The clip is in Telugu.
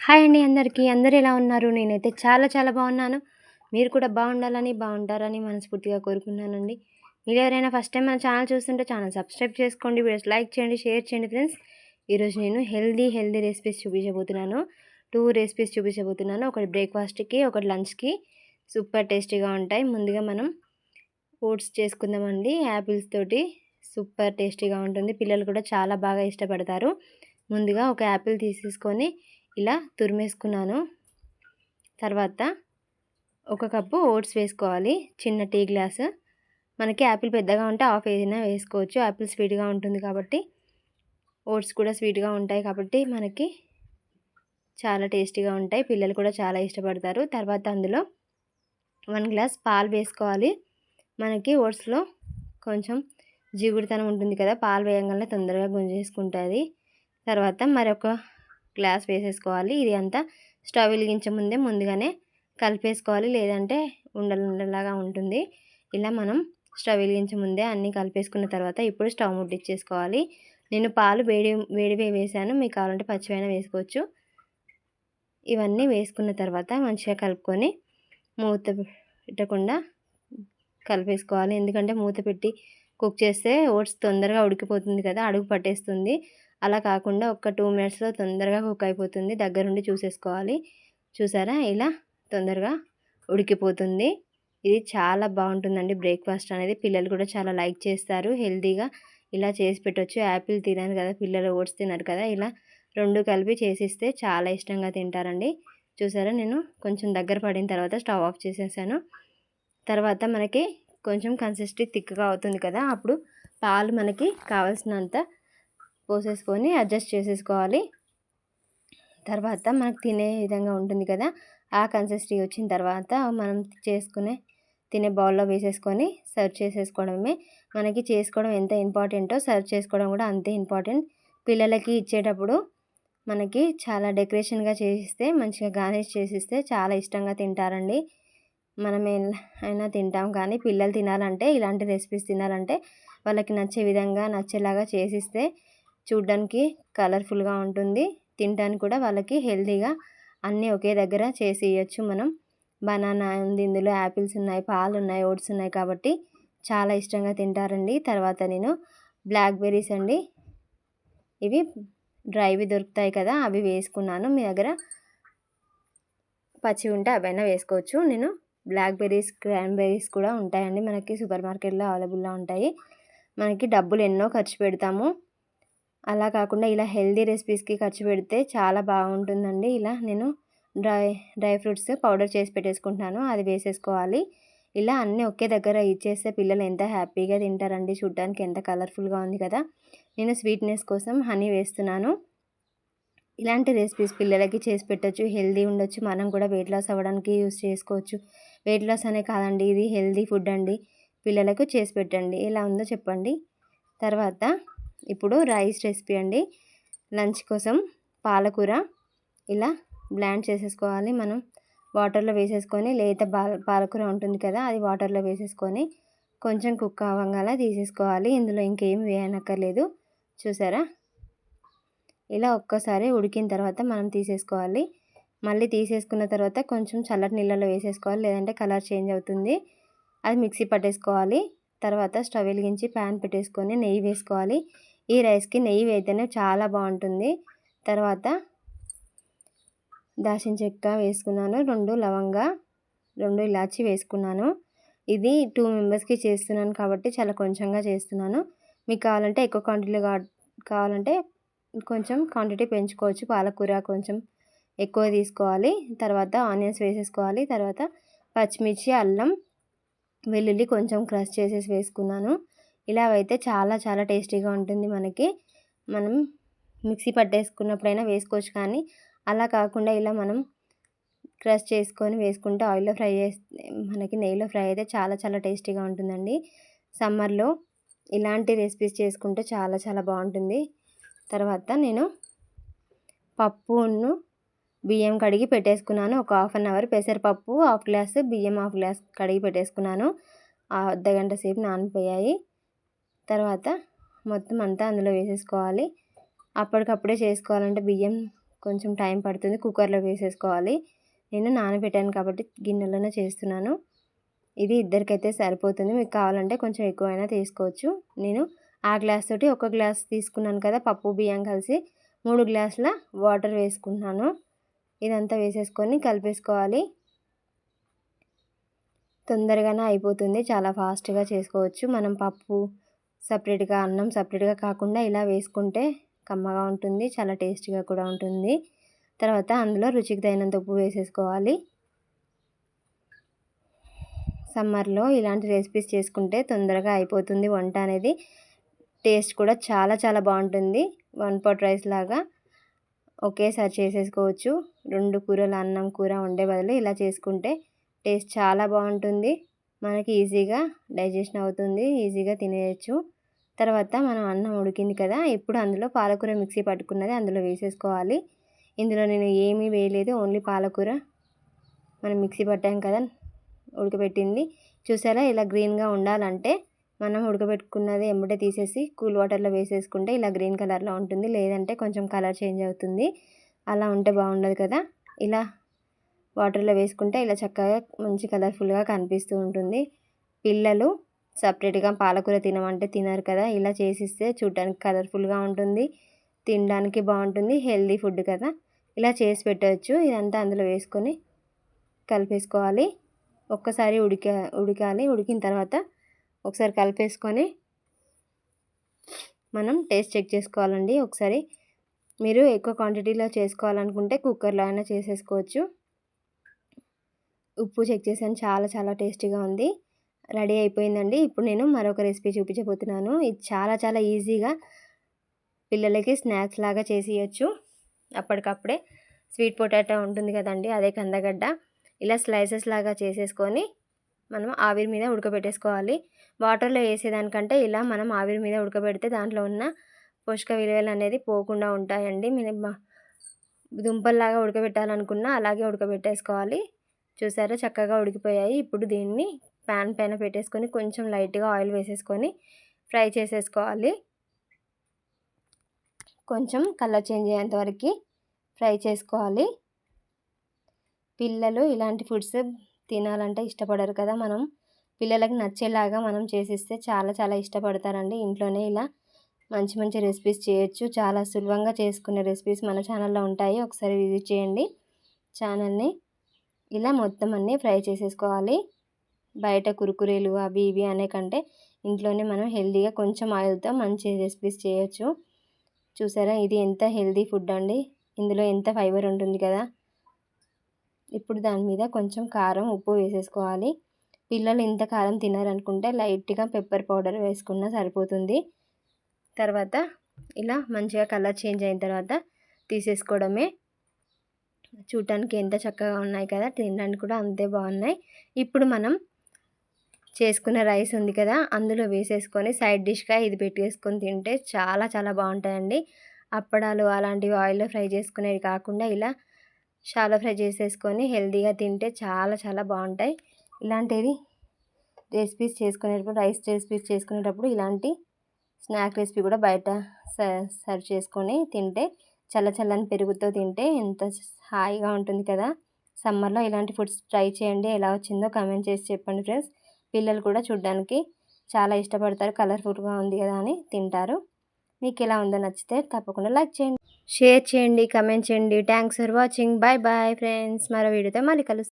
హాయ్ అండి అందరికీ. అందరు ఎలా ఉన్నారు? నేనైతే చాలా చాలా బాగున్నాను. మీరు కూడా బాగుండాలని బాగుంటారని మనస్ఫూర్తిగా కోరుకున్నానండి. మీరు ఎవరైనా ఫస్ట్ టైం మన ఛానల్ చూస్తుంటే ఛానల్ సబ్స్క్రైబ్ చేసుకోండి వీడియోస్ లైక్ చేయండి షేర్ చేయండి ఫ్రెండ్స్. ఈరోజు నేను హెల్దీ హెల్దీ రెసిపీస్ చూపించబోతున్నాను. టూ రెసిపీస్ చూపించబోతున్నాను. ఒకటి బ్రేక్ఫాస్ట్కి ఒకటి లంచ్కి. సూపర్ టేస్టీగా ఉంటాయి. ముందుగా మనం ఓట్స్ చేసుకుందామండి. యాపిల్స్ తోటి సూపర్ టేస్టీగా ఉంటుంది. పిల్లలు కూడా చాలా బాగా ఇష్టపడతారు. ముందుగా ఒక యాపిల్ తీసేసుకొని ఇలా తురిమేసుకున్నాను. తర్వాత ఒక కప్పు ఓట్స్ వేసుకోవాలి. చిన్న టీ గ్లాసు. మనకి యాపిల్ పెద్దగా ఉంటే హాఫ్ ఏదైనా వేసుకోవచ్చు. యాపిల్ స్వీట్గా ఉంటుంది కాబట్టి ఓట్స్ కూడా స్వీట్గా ఉంటాయి కాబట్టి మనకి చాలా టేస్టీగా ఉంటాయి. పిల్లలు కూడా చాలా ఇష్టపడతారు. తర్వాత అందులో వన్ గ్లాస్ పాలు వేసుకోవాలి. మనకి ఓట్స్లో కొంచెం జిగుడుతనం ఉంటుంది కదా పాలు వేయగానే తొందరగా గుంజేసుకుంటుంది. తర్వాత మరొక గ్లాస్ వేసేసుకోవాలి. ఇది అంతా స్టవ్ వెలిగించే ముందే ముందుగానే కలిపేసుకోవాలి. లేదంటే ఉండలు ఉండలాగా ఉంటుంది. ఇలా మనం స్టవ్ వెలిగించే ముందే అన్నీ కలిపేసుకున్న తర్వాత ఇప్పుడు స్టవ్ ముట్టించేసుకోవాలి నేను పాలు వేడి వేడివే వేసాను మీకు కావాలంటే పచ్చివైనా వేసుకోవచ్చు. ఇవన్నీ వేసుకున్న తర్వాత మంచిగా కలుపుకొని మూత పెట్టకుండా కలిపేసుకోవాలి. ఎందుకంటే మూత పెట్టి కుక్ చేస్తే ఓట్స్ తొందరగా ఉడికిపోతుంది కదా అడుగు పట్టేస్తుంది. అలా కాకుండా ఒక టూ మినిట్స్లో తొందరగా కుక్ అయిపోతుంది. దగ్గరుండి చూసేసుకోవాలి. చూసారా? ఇలా తొందరగా ఉడికిపోతుంది. ఇది చాలా బాగుంటుందండి బ్రేక్ఫాస్ట్ అనేది. పిల్లలు కూడా చాలా లైక్ చేస్తారు. హెల్తీగా ఇలా చేసి పెట్టవచ్చు యాపిల్ తినాను కదా పిల్లలు ఓట్స్ తిన్నారు కదా. ఇలా రెండు కలిపి చేసిస్తే చాలా ఇష్టంగా తింటారండి. చూసారా? నేను కొంచెం దగ్గర పడిన తర్వాత స్టవ్ ఆఫ్ చేసేసాను. తర్వాత మనకి కొంచెం కన్సిస్టీ థిక్గా అవుతుంది కదా. అప్పుడు పాలు మనకి కావాల్సినంత పోసేసుకొని అడ్జస్ట్ చేసేసుకోవాలి. తర్వాత మనకు తినే విధంగా ఉంటుంది కదా ఆ కన్సిస్టీ వచ్చిన తర్వాత మనం చేసుకునే తినే బౌల్లో వేసేసుకొని సర్వ్ చేసేసుకోవడమే. మనకి చేసుకోవడం ఎంత ఇంపార్టెంటో సర్వ్ చేసుకోవడం కూడా అంతే ఇంపార్టెంట్ పిల్లలకి ఇచ్చేటప్పుడు మనకి చాలా డెకరేషన్గా చేసిస్తే మంచిగా గార్నిష్ చేసిస్తే చాలా ఇష్టంగా తింటారండి. మనం అయినా తింటాం కానీ పిల్లలు తినాలంటే ఇలాంటి రెసిపీస్ తినాలంటే వాళ్ళకి నచ్చే విధంగా నచ్చేలాగా చేసిస్తే చూడ్డానికి కలర్ఫుల్గా ఉంటుంది. తినడానికి కూడా వాళ్ళకి హెల్తీగా అన్నీ ఒకే దగ్గర చేసి ఇవ్వచ్చు మనం. బనానా ఉంది ఇందులో యాపిల్స్ ఉన్నాయి పాలు ఉన్నాయి ఓట్స్ ఉన్నాయి కాబట్టి చాలా ఇష్టంగా తింటారండి. తర్వాత నేను బ్లాక్బెర్రీస్ అండి. ఇవి డ్రైవి దొరుకుతాయి కదా అవి వేసుకున్నాను. మీ దగ్గర పచ్చి ఉంటే అవైనా వేసుకోవచ్చు. నేను బ్లాక్బెర్రీస్ క్రాన్బెర్రీస్ కూడా ఉంటాయండి. మనకి సూపర్ మార్కెట్లో అవైలబుల్లో ఉంటాయి. మనకి డబ్బులు ఎన్నో ఖర్చు పెడతాము. అలా కాకుండా ఇలా హెల్దీ రెసిపీస్కి ఖర్చు పెడితే చాలా బాగుంటుందండి. ఇలా నేను డ్రై డ్రై ఫ్రూట్స్ పౌడర్ చేసి పెట్టేసుకుంటున్నాను. అది వేసేసుకోవాలి. ఇలా అన్నీ ఒకే దగ్గర ఇచ్చేస్తే పిల్లలు ఎంత హ్యాపీగా తింటారండి చూడ్డానికి. ఎంత కలర్ఫుల్గా ఉంది కదా. నేను స్వీట్నెస్ కోసం హనీ వేస్తున్నాను. ఇలాంటి రెసిపీస్ పిల్లలకి చేసి పెట్టచ్చు. హెల్దీ ఉండొచ్చు. మనం కూడా వెయిట్ లాస్ అవ్వడానికి యూస్ చేసుకోవచ్చు. వెయిట్ లాస్ అనే కాదండి. ఇది హెల్దీ ఫుడ్ అండి. పిల్లలకు చేసి పెట్టండి. ఎలా ఉందో చెప్పండి. తర్వాత ఇప్పుడు రైస్ రెసిపీ అండి. లంచ్ కోసం పాలకూర ఇలా బ్లాండ్ చేసేసుకోవాలి మనం. వాటర్లో వేసేసుకొని లేత పాలకూర ఉంటుంది కదా అది వాటర్లో వేసేసుకొని కొంచెం కుక్ అవ్వగాల తీసేసుకోవాలి. ఇందులో ఇంకేం వేయనక్కర్లేదు. చూసారా? ఇలా ఒక్కసారి ఉడికిన తర్వాత మనం తీసేసుకోవాలి. మళ్ళీ తీసేసుకున్న తర్వాత కొంచెం చల్లటి నీళ్ళలో వేసేసుకోవాలి. లేదంటే కలర్ చేంజ్ అవుతుంది. అది మిక్సీ పట్టేసుకోవాలి. తర్వాత స్టవ్ వెలిగించి ప్యాన్ పెట్టేసుకొని నెయ్యి వేసుకోవాలి. ఈ రైస్కి నెయ్యి వేస్తేనే చాలా బాగుంటుంది. తర్వాత దాచిన చెక్క వేసుకున్నాను రెండు లవంగా రెండు ఇలాచి వేసుకున్నాను. ఇది టూ మెంబర్స్కి చేస్తున్నాను కాబట్టి చాలా కొంచెంగా చేస్తున్నాను. మీకు కావాలంటే ఎక్కువ క్వాంటిటీలో కావాలంటే కొంచెం క్వాంటిటీ పెంచుకోవచ్చు. పాలకూర కొంచెం ఎక్కువ తీసుకోవాలి. తర్వాత ఆనియన్స్ వేసేసుకోవాలి. తర్వాత పచ్చిమిర్చి అల్లం వెల్లుల్లి కొంచెం క్రష్ చేసేసి వేసుకున్నాను. ఇలా అయితే చాలా చాలా టేస్టీగా ఉంటుంది మనకి. మనం మిక్సీ పట్టేసుకున్నప్పుడైనా వేసుకోవచ్చు కానీ అలా కాకుండా ఇలా మనం క్రష్ చేసుకొని వేసుకుంటే ఆయిల్లో ఫ్రై చేస్తే మనకి నెయ్యిలో ఫ్రై అయితే చాలా చాలా టేస్టీగా ఉంటుందండి. సమ్మర్లో ఇలాంటి రెసిపీస్ చేసుకుంటే చాలా చాలా బాగుంటుంది. తర్వాత నేను పప్పును బియ్యం కడిగి పెట్టేసుకున్నాను. ఒక హాఫ్ అన్ అవర్ పెసరపప్పు హాఫ్ గ్లాస్ బియ్యం హాఫ్ గ్లాస్ కడిగి పెట్టేసుకున్నాను. అర్ధ గంట సేపు నానిపోయాయి తర్వాత మొత్తం అంతా అందులో వేసేసుకోవాలి. అప్పటికప్పుడే చేసుకోవాలంటే బియ్యం కొంచెం టైం పడుతుంది. కుక్కర్లో వేసేసుకోవాలి. నేను నానబెట్టాను కాబట్టి గిన్నెలోనే చేస్తున్నాను. ఇది ఇద్దరికైతే సరిపోతుంది. మీకు కావాలంటే కొంచెం ఎక్కువైనా తీసుకోవచ్చు. నేను ఆ గ్లాస్ తోటి ఒక గ్లాస్ తీసుకున్నాను కదా పప్పు బియ్యం కలిసి మూడు గ్లాసుల వాటర్ వేసుకుంటున్నాను. ఇదంతా వేసేసుకొని కలిపేసుకోవాలి. తొందరగానే అయిపోతుంది. చాలా ఫాస్ట్గా చేసుకోవచ్చు. మనం పప్పు సపరేట్గా అన్నం సపరేట్గా కాకుండా ఇలా వేసుకుంటే కమ్మగా ఉంటుంది. చాలా టేస్టీగా కూడా ఉంటుంది. తర్వాత అందులో రుచికి తగినంత ఉప్పు వేసేసుకోవాలి. సమ్మర్లో ఇలాంటి రెసిపీస్ చేసుకుంటే తొందరగా అయిపోతుంది వంట అనేది. టేస్ట్ కూడా చాలా చాలా బాగుంటుంది. వన్ పాట్ రైస్ లాగా. ఒకేసారి చేసేసుకోవచ్చు. రెండు కూరలు అన్నం కూర వండే బదులు ఇలా చేసుకుంటే టేస్ట్ చాలా బాగుంటుంది. మనకి ఈజీగా డైజెషన్ అవుతుంది ఈజీగా తినేయచ్చు. తర్వాత మనం అన్నం ఉడికింది కదా ఇప్పుడు అందులో పాలకూర మిక్సీ పట్టుకున్నది అందులో వేసేసుకోవాలి. ఇందులో నేను ఏమీ వేయలేదు ఓన్లీ పాలకూర మనం మిక్సీ పట్టాం కదా ఉడకబెట్టింది. చూసారా ఇలా గ్రీన్గా ఉండాలంటే మనం ఉడకబెట్టుకున్నది ఎంబటే తీసేసి కూల్ వాటర్లో వేసేసుకుంటే ఇలా గ్రీన్ కలర్లో ఉంటుంది. లేదంటే కొంచెం కలర్ చేంజ్ అవుతుంది. అలా ఉంటే బాగుండదు కదా. ఇలా వాటర్లో వేసుకుంటే ఇలా చక్కగా మంచి కలర్ఫుల్గా కనిపిస్తూ ఉంటుంది. పిల్లలు సపరేట్గా పాలకూర తినమంటే తినరు కదా. ఇలా చేసిస్తే చూడటానికి కలర్ఫుల్గా ఉంటుంది. తినడానికి బాగుంటుంది. హెల్దీ ఫుడ్ కదా. ఇలా చేసి పెట్టవచ్చు. ఇదంతా అందులో వేసుకొని కలిపేసుకోవాలి. ఒక్కసారి ఉడిక ఉడకాలి. ఉడికిన తర్వాత ఒకసారి కలిపేసుకొని మనం టేస్ట్ చెక్ చేసుకోవాలండి. ఒకసారి మీరు ఎక్కువ క్వాంటిటీలో చేసుకోవాలనుకుంటే కుక్కర్లో అయినా చేసేసుకోవచ్చు. ఉప్పు చెక్ చేసాను చాలా చాలా టేస్టీగా ఉంది. రెడీ అయిపోయిందండి. ఇప్పుడు నేను మరొక రెసిపీ చూపించబోతున్నాను. ఇది చాలా చాలా ఈజీగా పిల్లలకి స్నాక్స్ లాగా చేసి ఇవ్వచ్చు అప్పటికప్పుడే స్వీట్ పొటాటో ఉంటుంది కదండి అదే కందగడ్డ. ఇలా స్లైసెస్ లాగా చేసేసుకొని మనం ఆవిరి మీద ఉడకబెట్టేసుకోవాలి. వాటర్లో వేసేదానికంటే ఇలా మనం ఆవిరి మీద ఉడకబెడితే దాంట్లో ఉన్న పోషక విలువలు అనేది పోకుండా ఉంటాయండి. మీరు దుంపల్లాగా ఉడకబెట్టాలనుకున్నా అలాగే ఉడకబెట్టేసుకోవాలి. చూసారా చక్కగా ఉడికిపోయాయి. ఇప్పుడు దీన్ని ప్యాన్ పైన పెట్టేసుకొని కొంచెం లైట్గా ఆయిల్ వేసేసుకొని ఫ్రై చేసేసుకోవాలి. కొంచెం కలర్ చేంజ్ అయ్యేంత వరకు ఫ్రై చేసుకోవాలి. పిల్లలు ఇలాంటి ఫుడ్స్ తినాలంటే ఇష్టపడరు కదా మనం. పిల్లలకి నచ్చేలాగా మనం చేసిస్తే చాలా చాలా ఇష్టపడతారండి. ఇంట్లోనే ఇలా మంచి మంచి రెసిపీస్ చేయొచ్చు. చాలా సులభంగా చేసుకునే రెసిపీస్ మన ఛానల్లో ఉంటాయి. ఒకసారి విజిట్ చేయండి ఛానల్ని. ఇలా మొత్తం అన్నీ ఫ్రై చేసేసుకోవాలి. బయట కురుకురేలు అవి ఇవి అనే కంటే ఇంట్లోనే మనం హెల్తీగా కొంచెం ఆయిల్తో మంచి రెసిపీస్ చేయొచ్చు. చూసారా? ఇది ఎంత హెల్తీ ఫుడ్ అండి. ఇందులో ఎంత ఫైబర్ ఉంటుంది కదా? ఇప్పుడు దాని మీద కొంచెం కారం ఉప్పు వేసేసుకోవాలి. పిల్లలు ఇంత కారం తినారనుకుంటే లైట్గా పెప్పర్ పౌడర్ వేసుకున్నా సరిపోతుంది. తర్వాత ఇలా మంచిగా కలర్ చేంజ్ అయిన తర్వాత తీసేసుకోవడమే. చూడటానికి ఎంత చక్కగా ఉన్నాయి కదా తినడానికి కూడా అంతే బాగున్నాయి. ఇప్పుడు మనం చేసుకున్న రైస్ ఉంది కదా అందులో వేసేసుకొని సైడ్ డిష్గా ఇది పెట్టేసుకొని తింటే చాలా చాలా బాగుంటాయండి. అప్పడాలు అలాంటివి ఆయిల్లో ఫ్రై చేసుకునేవి కాకుండా ఇలా షాలో ఫ్రై చేసేసుకొని హెల్తీగా తింటే చాలా చాలా బాగుంటాయి. ఇలాంటివి రెసిపీస్ చేసుకునేటప్పుడు రైస్ రెసిపీస్ చేసుకునేటప్పుడు ఇలాంటి స్నాక్ రెసిపీ కూడా బయట సర్వ్ చేసుకొని తింటే చల్ల చల్లని పెరుగుతో తింటే ఎంత హాయిగా ఉంటుంది కదా. సమ్మర్లో ఇలాంటి ఫుడ్స్ ట్రై చేయండి. ఎలా వచ్చిందో కమెంట్ చేసి చెప్పండి ఫ్రెండ్స్. పిల్లలు కూడా చూడడానికి చాలా ఇష్టపడతారు. కలర్ఫుల్గా ఉంది కదా అని తింటారు. మీకు ఎలా ఉందో నచ్చితే తప్పకుండా లైక్ చేయండి. షేర్ చేయండి కమెంట్ చేయండి. Thanks for watching bye bye friends మరో వీడియోతో మళ్ళీ కలుస్తాం.